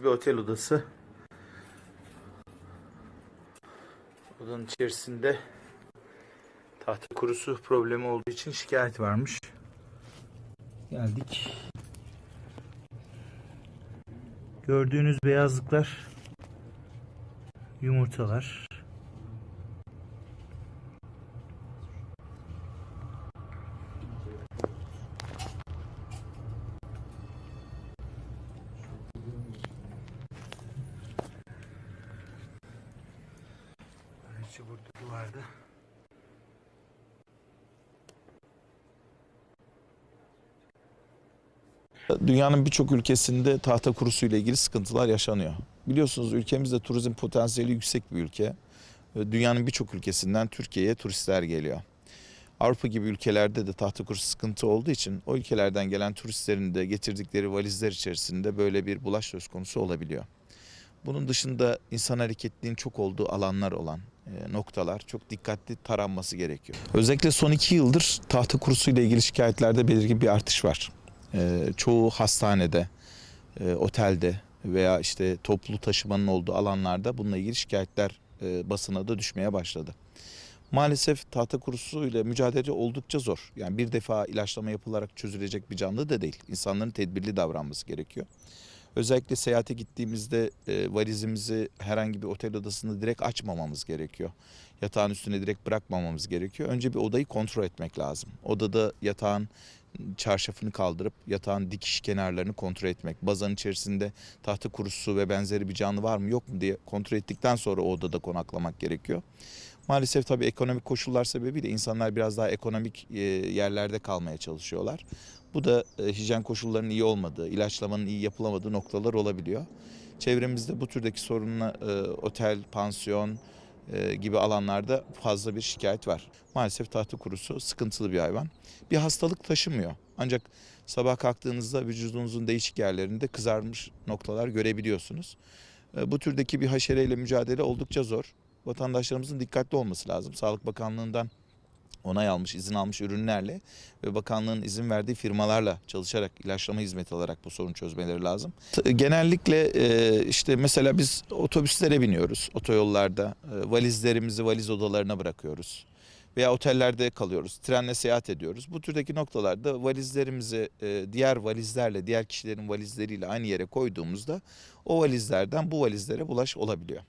Bir otel odası. Odanın içerisinde tahta kurusu problemi olduğu için şikayet varmış. Geldik. Gördüğünüz beyazlıklar yumurtalar. Ayrıca burada duvarda Dünyanın birçok ülkesinde tahta kurusu ile ilgili sıkıntılar yaşanıyor. Biliyorsunuz ülkemizde turizm potansiyeli yüksek bir ülke. Dünyanın birçok ülkesinden Türkiye'ye turistler geliyor. Avrupa gibi ülkelerde de tahta kurusu sıkıntı olduğu için o ülkelerden gelen turistlerin de getirdikleri valizler içerisinde böyle bir bulaş söz konusu olabiliyor. Bunun dışında insan hareketliliğin çok olduğu alanlar olan noktalar çok dikkatli taranması gerekiyor. Özellikle son iki yıldır tahta kurusu ile ilgili şikayetlerde belirgin bir artış var. E, çoğu hastanede, e, otelde veya işte toplu taşımanın olduğu alanlarda bununla ilgili şikayetler e, basına da düşmeye başladı. Maalesef tahta kurusu ile mücadele oldukça zor. Yani bir defa ilaçlama yapılarak çözülecek bir canlı da değil. İnsanların tedbirli davranması gerekiyor. Özellikle seyahate gittiğimizde e, valizimizi herhangi bir otel odasında direkt açmamamız gerekiyor. Yatağın üstüne direkt bırakmamamız gerekiyor. Önce bir odayı kontrol etmek lazım. Odada yatağın çarşafını kaldırıp yatağın dikiş kenarlarını kontrol etmek. Bazanın içerisinde tahta kurusu ve benzeri bir canlı var mı yok mu diye kontrol ettikten sonra o odada konaklamak gerekiyor. Maalesef tabii ekonomik koşullar sebebiyle insanlar biraz daha ekonomik e, yerlerde kalmaya çalışıyorlar. Bu da e, hijyen koşullarının iyi olmadığı, ilaçlamanın iyi yapılamadığı noktalar olabiliyor. Çevremizde bu türdeki sorunla e, otel, pansiyon gibi alanlarda fazla bir şikayet var. Maalesef tahta kurusu sıkıntılı bir hayvan. Bir hastalık taşımıyor. Ancak sabah kalktığınızda vücudunuzun değişik yerlerinde kızarmış noktalar görebiliyorsunuz. Bu türdeki bir haşereyle mücadele oldukça zor. Vatandaşlarımızın dikkatli olması lazım. Sağlık Bakanlığı'ndan onay almış, izin almış ürünlerle ve bakanlığın izin verdiği firmalarla çalışarak ilaçlama hizmeti alarak bu sorunu çözmeleri lazım. Genellikle e, işte mesela biz otobüslere biniyoruz otoyollarda. E, Valizlerimizi valiz odalarına bırakıyoruz. Veya otellerde kalıyoruz, trenle seyahat ediyoruz. Bu türdeki noktalarda valizlerimizi e, diğer valizlerle, diğer kişilerin valizleriyle aynı yere koyduğumuzda o valizlerden bu valizlere bulaş olabiliyor.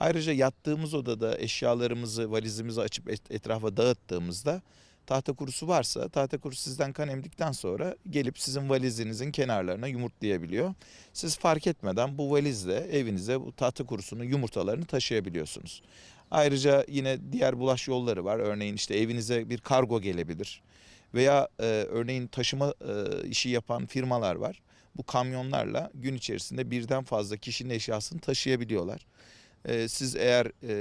Ayrıca yattığımız odada eşyalarımızı, valizimizi açıp et- etrafa dağıttığımızda tahta kurusu varsa tahta kurusu sizden kan emdikten sonra gelip sizin valizinizin kenarlarına yumurtlayabiliyor. Siz fark etmeden bu valizle evinize bu tahta kurusunun yumurtalarını taşıyabiliyorsunuz. Ayrıca yine diğer bulaş yolları var. Örneğin işte evinize bir kargo gelebilir. Veya e, örneğin taşıma e, işi yapan firmalar var. Bu kamyonlarla gün içerisinde birden fazla kişinin eşyasını taşıyabiliyorlar. Ee, siz eğer e,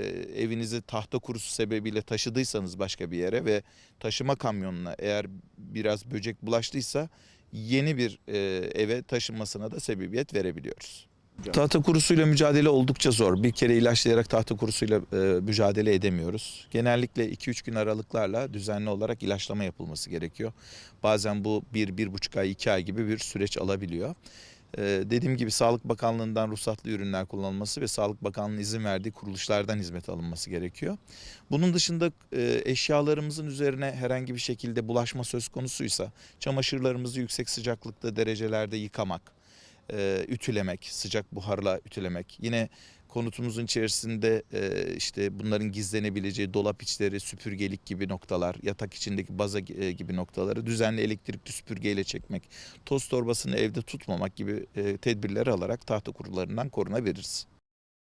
evinizi tahta kurusu sebebiyle taşıdıysanız başka bir yere ve taşıma kamyonuna eğer biraz böcek bulaştıysa yeni bir e, eve taşınmasına da sebebiyet verebiliyoruz. Tahta kurusuyla mücadele oldukça zor. Bir kere ilaçlayarak tahta kurusuyla e, mücadele edemiyoruz. Genellikle 2-3 gün aralıklarla düzenli olarak ilaçlama yapılması gerekiyor. Bazen bu 1-1,5 ay, 2 ay gibi bir süreç alabiliyor. Ee, dediğim gibi Sağlık Bakanlığı'ndan ruhsatlı ürünler kullanılması ve Sağlık Bakanlığı'nın izin verdiği kuruluşlardan hizmet alınması gerekiyor. Bunun dışında e, eşyalarımızın üzerine herhangi bir şekilde bulaşma söz konusuysa çamaşırlarımızı yüksek sıcaklıkta derecelerde yıkamak, e, ütülemek, sıcak buharla ütülemek. Yine konutumuzun içerisinde e, işte bunların gizlenebileceği dolap içleri, süpürgelik gibi noktalar, yatak içindeki baza e, gibi noktaları düzenli elektrikli süpürgeyle çekmek, toz torbasını evde tutmamak gibi e, tedbirleri alarak tahta kurularından korunabiliriz.